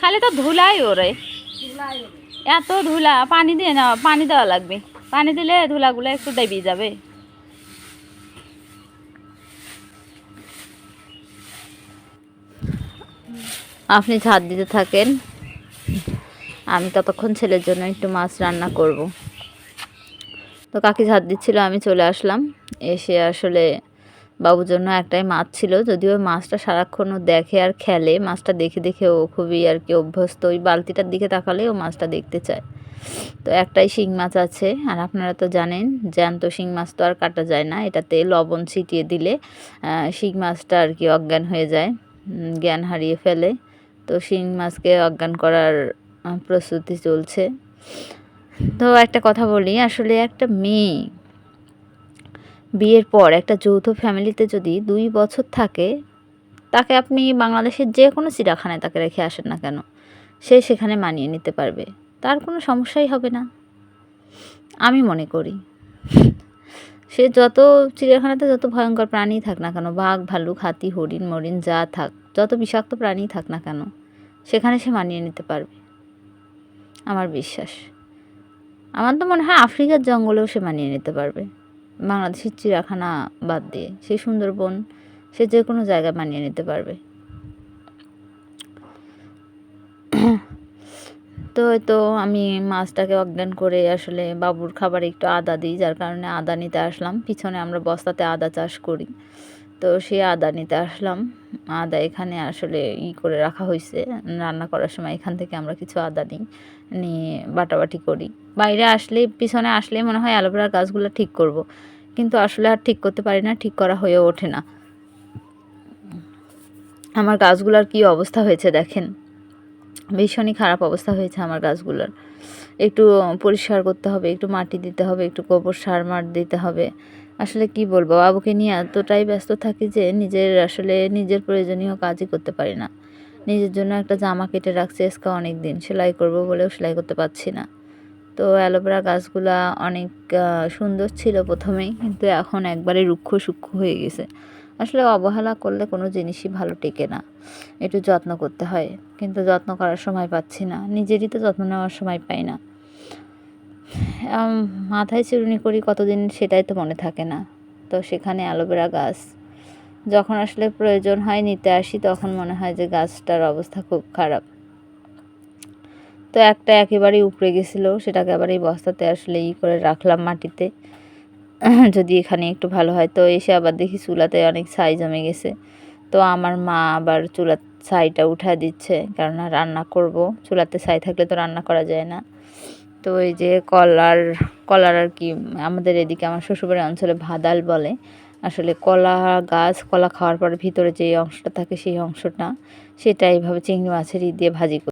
খালি তো ধুলাই ওরে। এত ধুলা, পানি দিয়ে না, পানি দেওয়া লাগবে। পানি দিলে ধুলাগুলো একটু দেবি যাবে। আপনি ঝাড় দিতে থাকেন, আমি ততক্ষণ ছেলের জন্য একটু মাছ রান্না করব। তো কাকি ঝাড় দিচ্ছিল, আমি চলে আসলাম। এসে আসলে বাবুর জন্য একটাই মাছ ছিল, যদিও মাছটা সারাক্ষণ দেখে আর খেলে। মাছটা দেখে দেখে ও খুবই আর কি অভ্যস্ত। ওই বালতিটার দিকে তাকালে ও মাছটা দেখতে চায়। তো একটাই শিং মাছ আছে, আর আপনারা তো জানেন, জ্যান্ত শিং মাছ তো আর কাটা যায় না। এটাতে লবণ ছিটিয়ে দিলে শিং মাছটা আর কি অজ্ঞান হয়ে যায় জ্ঞান হারিয়ে ফেলে। তো শিং মাছকে অজ্ঞান করার প্রস্তুতি চলছে। তো একটা কথা বলি, আসলে একটা মেয়ে বিয়ের পর একটা যৌথ ফ্যামিলিতে যদি দুই বছর থাকে, তাকে আপনি বাংলাদেশের যে কোনো চিড়াখানায় তাকে রেখে আসেন না কেন? সে সেখানে মানিয়ে নিতে পারবে। তার কোনো সমস্যাই হবে না। আমি মনে করি। সে যত চিড়িয়াখানাতে যত ভয়ঙ্কর প্রাণী থাক না কেন, বাঘ, ভালুক, হাতি, হরিণ, মরিণ, যা থাক, যত বিষাক্ত প্রাণী থাক না কেন, সেখানে সে মানিয়ে নিতে পারবে। আমার বিশ্বাস। আমার তো মনে হয় আফ্রিকার জঙ্গলেও সে মানিয়ে নিতে পারবে। বাংলাদেশের চিড়িয়াখানা বাদ দিয়ে সেই সুন্দরবন সে যে কোনো জায়গা বানিয়ে নিতে পারবে। তো হয়তো আমি মাছটাকে অজ্ঞান করে আসলে বাবুর খাবারে একটু আদা দিই, যার কারণে আদা নিতে আসলাম। পিছনে আমরা বস্তাতে আদা চাষ করি। তো সেই আদা নিতে আসলাম। আদা এখানে আসলে ই করে রাখা হয়েছে রান্না করার সময় এখান থেকে আমরা কিছু আদা নিই, নিয়ে বাটাবাটি করি। বাইরে আসলে, পিছনে আসলেই মনে হয় অ্যালোভেরার গাছগুলো ঠিক করব। কিন্তু আসলে আর ঠিক করতে পারি না, ঠিক করা হয়ে ওঠে না। আমার গাছগুলোর কি অবস্থা হয়েছে দেখেন। ভীষণই খারাপ অবস্থা হয়েছে আমার গাছগুলোর। একটু পরিষ্কার করতে হবে, একটু মাটি দিতে হবে, একটু গোবর সার মার দিতে হবে। আসলে কি বলব? বাবুকে নিয়ে এতটাই ব্যস্ত থাকি যে নিজের আসলে নিজের প্রয়োজনীয় কাজই করতে পারি না। নিজের জন্য একটা জামা কেটে রাখছি আজকে অনেক দিন সেলাই করব বলেও সেলাই করতে পারছি না। তো অ্যালোভেরা গাছগুলা অনেক সুন্দর ছিল প্রথমেই, কিন্তু এখন একবারে রুক্ষ সূক্ষ্ম হয়ে গেছে। আসলে অবহেলা করলে কোনো জিনিসই ভালো টেকে না। একটু যত্ন করতে হয়, কিন্তু যত্ন করার সময় পাচ্ছি না। নিজেরই তো যত্ন নেওয়ার সময় পাই না। মাথায় চিরুনি করি কতদিন সেটাই তো মনে থাকে না। তো সেখানে অ্যালোভেরা গাছ। যখন আসলে প্রয়োজন হয় নিতে আসি, তখন মনে হয় যে গাছটার অবস্থা খুব খারাপ। তো একটা একেবারেই উপড়ে গেছিল, সেটাকে আবার এই বস্তাতে আসলে ই করে রাখলাম মাটিতে। যদি এখানে একটু ভালো হয়। তো এসে আবার দেখি চুলাতে অনেক ছাই জমে গেছে। তো আমার মা আবার চুলার ছাইটা উঠা দিচ্ছে, কেননা রান্না করব। চুলাতে ছাই থাকলে তো রান্না করা যায় না। তো এই যে কলার কলার আর কি, আমাদের এদিকে আমার শ্বশুরবাড়ি অঞ্চলে ভাদাল বলে। আসলে কলা গাছ, কলা খাওয়ার পর ভিতরে যে অংশটা থাকে সেই অংশটা, সেটা এইভাবে চিংড়ি মাছের ই দিয়ে ভাজি